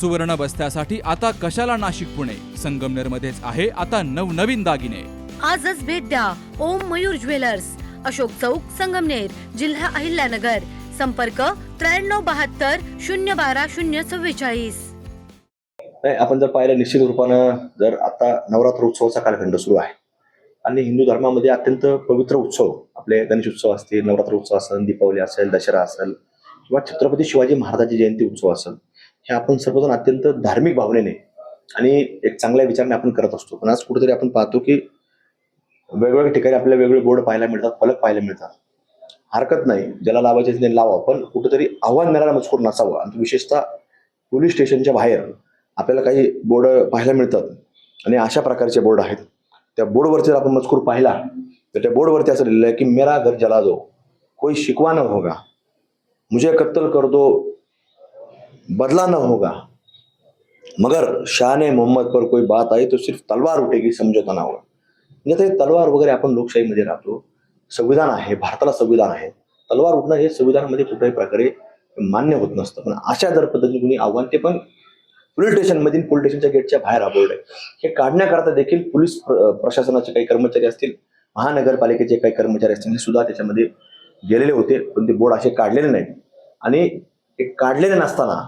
सुवर्ण बस्त्यासाठी आता कशाला नाशिक पुणे? संगमनेर मध्येच आहे आता नवनवीन दागिने. आजच भेट द्या ओम मयूर ज्वेलर्स. अशोक चौक संगमनेर जिल्हा अहिल्यानगर. संपर्क त्र्याण्णव बहात्तर शून्य बारा शून्य चव्वेचाळीस. नाही आपण जर पाहिलं निश्चित रूपानं जर आता नवरात्र उत्सवाचा कालखंड सुरू आहे. आणि हिंदू धर्मामध्ये अत्यंत पवित्र उत्सव आपले गणेश उत्सव असतील नवरात्र उत्सव असेल दीपावली असेल दसरा असेल किंवा छत्रपती शिवाजी महाराजांची जयंती उत्सव असेल हे आपण सर्वजण अत्यंत धार्मिक भावनेने आणि एक चांगल्या विचाराने आपण करत असतो. पण आज कुठेतरी आपण पाहतो की वेगवेगळ्या ठिकाणी आपल्याला वेगवेगळे बोर्ड पाहायला मिळतात फलक पाहायला मिळतात. हरकत नाही ज्याला लावायचे त्याने लावा पण कुठेतरी आव्हान देणारा मजकूर नसावा. आणि विशेषतः पोलीस स्टेशनच्या बाहेर आपल्याला काही बोर्ड पाहायला मिळतात आणि अशा प्रकारचे बोर्ड आहेत. त्या बोर्डवरती जर आपण मजकूर पाहिला तर त्या बोर्डवरती असं लिहिलं आहे की मेरा घर जला दो कोई शिकवा न होगा मुझे कत्तल कर दो बदला न होगा। मगर शाह ने मोहम्मद पर कोई बात आई तो सिर्फ तलवार उठेगी समझौता ना होगा। म्हणजे तलवार वगैरे आपण लोकशाहीमध्ये राहतो संविधान आहे भारताला संविधान आहे। तलवार उठणं हे संविधानामध्ये कुठल्याही प्रकारे मान्य होत नसतं। पण अशा जर पद्धतीने कुणी आव्हान ते पण पोलीस स्टेशनमधील पोलीस स्टेशनच्या गेटच्या बाहेर हा आहे हे काढण्याकरता देखील पोलीस प्रशासनाचे काही कर्मचारी असतील महानगरपालिकेचे काही कर्मचारी असतील हे सुद्धा त्याच्यामध्ये गेलेले होते पण ते बोर्ड असे काढलेले नाहीत। आणि ते काढलेले नसताना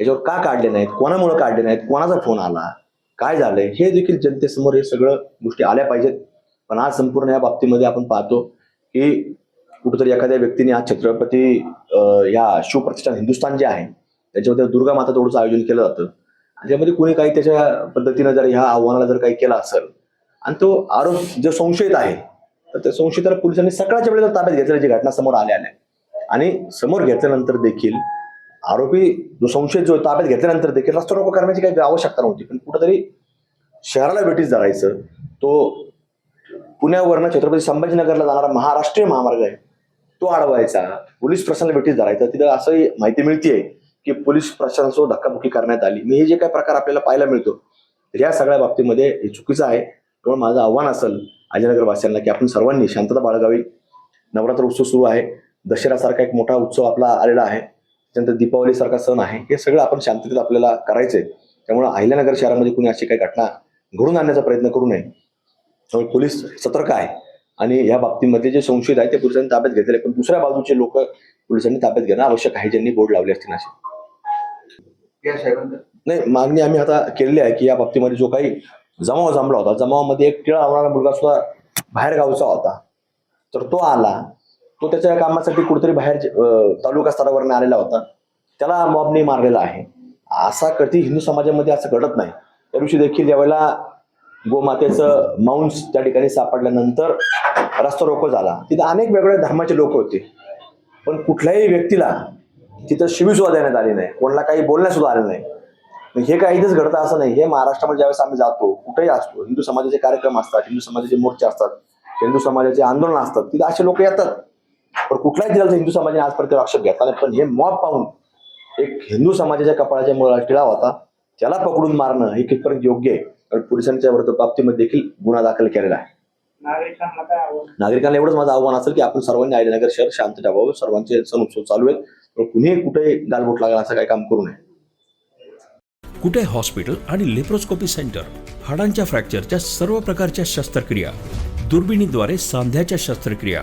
याच्यावर का काढले नाहीत? कोणामुळे काढले नाहीत? कोणाचा फोन आला? काय झालंय? हे देखील जनतेसमोर हे सगळं गोष्टी आल्या पाहिजेत. पण आज संपूर्ण या बाबतीमध्ये आपण पाहतो की कुठेतरी एखाद्या व्यक्तीने आज छत्रपती या शिवप्रतिष्ठान हिंदुस्थान जे आहे त्याच्यामध्ये दुर्गा माता तोडचं आयोजन केलं जातं. आणि त्यामध्ये कोणी काही त्याच्या पद्धतीनं जर ह्या आव्हानाला जर काही केलं असेल आणि तो आरोप जो संशयित आहे तर त्या संशयिताला पोलिसांनी सकाळच्या वेळेला ताब्यात घेतल्याची घटना समोर आल्या आल्या आणि समोर घेतल्यानंतर देखील आरोपी जो संशयित जो ताब्यात घेतल्यानंतर देखील रस्ता रोको करण्याची काही आवश्यकता नव्हती. पण कुठंतरी शहराला भेटीस जायचं तो पुण्यावरनं छत्रपती संभाजीनगरला जाणारा महाराष्ट्रीय महामार्ग आहे तो अडवायचा. पोलीस प्रशासनाला भेटीस धरायचा तिथं असंही माहिती मिळतीये की पोलीस प्रशासनासोबत धक्काबुक्की करण्यात आली. मी हे जे काही प्रकार आपल्याला पाहायला मिळतो तर या सगळ्या बाबतीमध्ये हे चुकीचं आहे. त्यामुळे माझं आव्हान असेल अजयनगरवासियांना की आपण सर्वांनी शांतता बाळगावी. नवरात्र उत्सव सुरू आहे. दशऱ्यासारखा एक मोठा उत्सव आपला आलेला आहे. त्यानंतर दीपावलीसारखा सण आहे. हे सगळं आपण शांततेत आपल्याला करायचंय. त्यामुळे अहिल्यानगर शहरामध्ये कुणी अशी काही घटना घडून आणण्याचा प्रयत्न करू नये. त्यामुळे पोलीस सतर्क आहे. आणि या बाबतीमध्ये जे संशयित आहे ते पोलिसांनी ताब्यात घेतलेले पण दुसऱ्या बाजूचे लोक पोलिसांनी ताब्यात घेणं आवश्यक आहे. ज्यांनी बोर्ड लावले असतील असे. नाही मागणी आम्ही आता केलेली आहे की या बाबतीमध्ये जो काही जमाव जमला होता जमावामध्ये एक टिळा लावणारा मुलगा सुद्धा बाहेर गावचा होता. तर तो आला. तो त्याच्या कामासाठी कुठेतरी बाहेर तालुका स्तरावर आलेला होता. त्याला मॉबने मारलेला आहे. असा कधी हिंदू समाजामध्ये असं घडत नाही. त्या दिवशी देखील ज्यावेळेला गोमातेचं मांस त्या ठिकाणी सापडल्यानंतर रस्ता रोको झाला. तिथं अनेक वेगवेगळ्या धर्माचे लोक होते. पण कुठल्याही व्यक्तीला तिथं शिवीसुद्धा देण्यात आली नाही. कोणाला काही बोलण्यास सुद्धा आलं नाही. हे काही इथेच घडतं असं नाही. हे महाराष्ट्रामध्ये ज्यावेळेस आम्ही जातो कुठेही असतो हिंदू समाजाचे कार्यक्रम असतात हिंदू समाजाचे मोर्चे असतात हिंदू समाजाचे आंदोलन असतात तिथे असे लोक येतात. पण कुठल्याही जिल्ह्याचा हिंदू समाजाने आजपर्यंत आक्षेप घेतला नाही. पण हे मॉब पाहून एक हिंदू समाजाच्या कपाळाच्या मुळाला टिळा होता. त्याला पकडून मारणं हे कितपर्यंत योग्य आहे? कारण पोलिसांच्या विरुद्ध बाबतीमध्ये देखील गुन्हा दाखल केलेला आहे. नागरिकांना काय आव्हान? नागरिकांना एवढंच माझं आव्हान असेल की आपण सर्वांनी आयनगर शहर शांत ठेवावं. सर्वांचे सण उत्सव चालू आहेत. पण कुणीही कुठेही गालबोट लागला असं काही काम करू नये. कुटे हॉस्पिटल आणि लेप्रोस्कोपी सेंटर हाडांच्या फ्रॅक्चरच्या सर्व प्रकारच्या शस्त्रक्रिया दुर्बिणीद्वारे सांध्याच्या शस्त्रक्रिया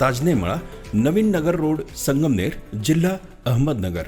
Tajne मळा नवीन नगर रोड संगमनेर जिल्हा अहमदनगर.